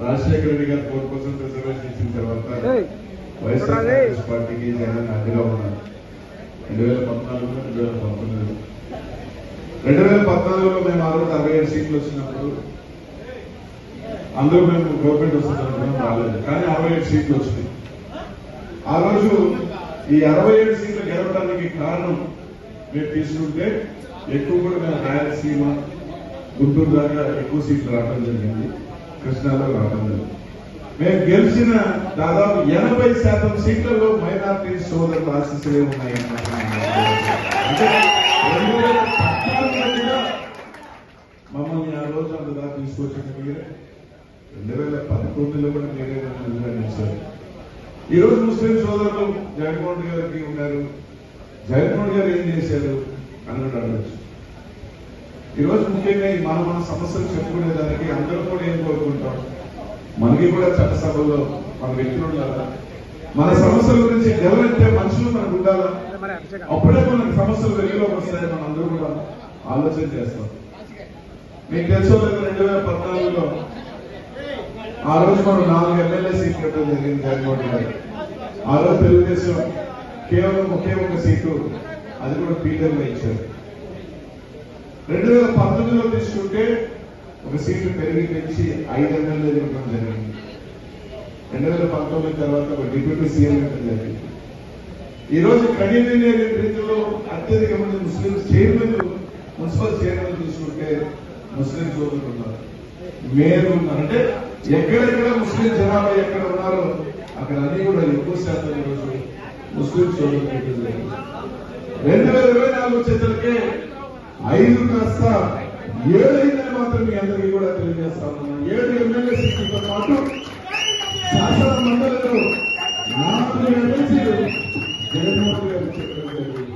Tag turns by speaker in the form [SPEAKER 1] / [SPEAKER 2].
[SPEAKER 1] రాజశేఖర రెడ్డి గారు four percent reservation ఇచ్చిన తర్వాత వైఎస్ఆర్ కాంగ్రెస్ పార్టీకి జగన్ అడ్డుగా ఉన్నారు. రెండు వేల పద్నాలుగు రెండు వేల పంతొమ్మిది రెండు వేల పద్నాలుగులో మేము ఆ రోజు అరవై ఏడు సీట్లు వచ్చినప్పుడు అందరూ మేము గవర్నమెంట్ వస్తుందనుకున్నాం రాలేదు. కానీ అరవై ఏడు సీట్లు వచ్చినాయి. ఆ రోజు ఈ అరవై ఏడు సీట్లు గెలవడానికి కారణం మీరు తీసుకుంటే ఎక్కువ కూడా మేము రాయలసీమ గుంటూరు దాకా ఎక్కువ సీట్లు రావడం జరిగింది. కృష్ణాలో రావడం మేము గెలిచిన దాదాపు ఎనభై శాతం సీట్లలో మైనార్టీ సోదరుల ఆశీస్సులే ఉన్నాయి అంటే మమ్మల్ని ఆ రోజు అంత దాకా తీసుకొచ్చిన మీరే రెండు వేల పదకొండులో కూడా మీరే నన్ను నిర్ణయించారు ఈరోజు ముస్లిం సోదరులు జగన్మోహన్ గారికి ఉన్నారు. జగన్మోహన్ గారు ఏం చేశారు అని కూడా అడగచ్చు. ఈరోజు ముఖ్యంగా ఈ మన మన సమస్యలు చెప్పుకునేదానికి అందరూ కూడా ఏం కోరుకుంటాం మనకి కూడా చట్టసభల్లో మన వ్యక్తులు ఉండాలా మన సమస్యల గురించి గెలవంటే మనుషులు మనకు ఉండాలా? అప్పుడే మనకి సమస్యలు వెలుగులోకి వస్తాయి మనం అందరూ కూడా ఆలోచన చేస్తాం. మీకు తెలుసో లేదు రెండు వేల పద్నాలుగులో ఆ రోజు మనం నాలుగు ఎమ్మెల్యే సీట్లు పెట్టడం జరిగింది జగన్మోహన్ గారు. ఆ రోజు తెలుగుదేశం కేవలం ఒకే ఒక సీటు అది కూడా పీటర్లో ఇచ్చారు. రెండు వేల పంతొమ్మిదిలో తీసుకుంటే ఒక సీటు పెరిగి పెంచి ఐదు ఎమ్మెల్యే ఇవ్వడం జరిగింది. రెండు వేల పంతొమ్మిది తర్వాత ఒక డిప్యూటీ సీఎం ఇవ్వడం జరిగింది. ఈ రోజు కఠినమైన రీతిలో అత్యధిక మంది ముస్లిం చైర్మన్ మున్సిపల్ చైర్మన్ తీసుకుంటే ముస్లిం సోదరులు ఉన్నారు. మేయర్ ఉన్నారు. అంటే ఎక్కడెక్కడ ముస్లిం జనాభా ఎక్కడ ఉన్నారో అక్కడ అన్ని కూడా ఎక్కువ శాతం ఈరోజు ముస్లిం సోదరులు రెండు వేల ఇరవై నాలుగు వచ్చేసరికి ఐదు కాస్త ఏడు మాత్రం మీ అందరికీ కూడా తెలియజేస్తా ఏడు ఎమ్మెల్యే సీట్లతో పాటు శాసన మండలిలో నాలుగు ఎమ్మెల్సీలు జగన్మోహన్ గారు చెప్పడం జరిగింది.